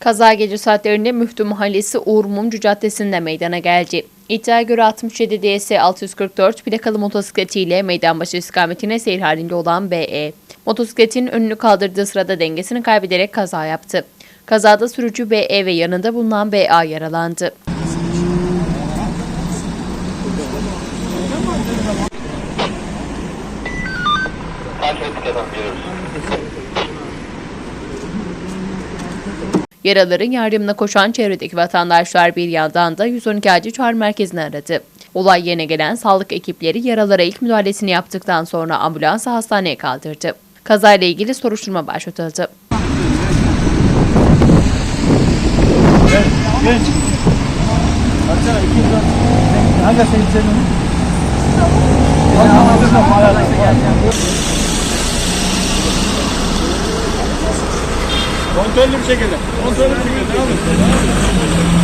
Kaza gece saatlerinde Müftü Mahallesi Uğur Mumcu Caddesi'nde meydana geldi. İddiaya göre 67 DS 644 plakalı motosikletiyle Meydanbaşı istikametine seyir halinde olan BE. Motosikletin önünü kaldırdığı sırada dengesini kaybederek kaza yaptı. Kazada sürücü BE ve yanında bulunan BA yaralandı. Takip ettik. Yaraların yardımına koşan çevredeki vatandaşlar bir yandan da 112 acil çağrı merkezini aradı. Olay yerine gelen sağlık ekipleri yaralara ilk müdahalesini yaptıktan sonra ambulansı hastaneye kaldırdı. Kazayla ilgili soruşturma başlatıldı. Genç. Baksana iki yıl. Hangi senin senin? Kontrollü bir şekilde. Kontrollü bir şekilde. Devam et.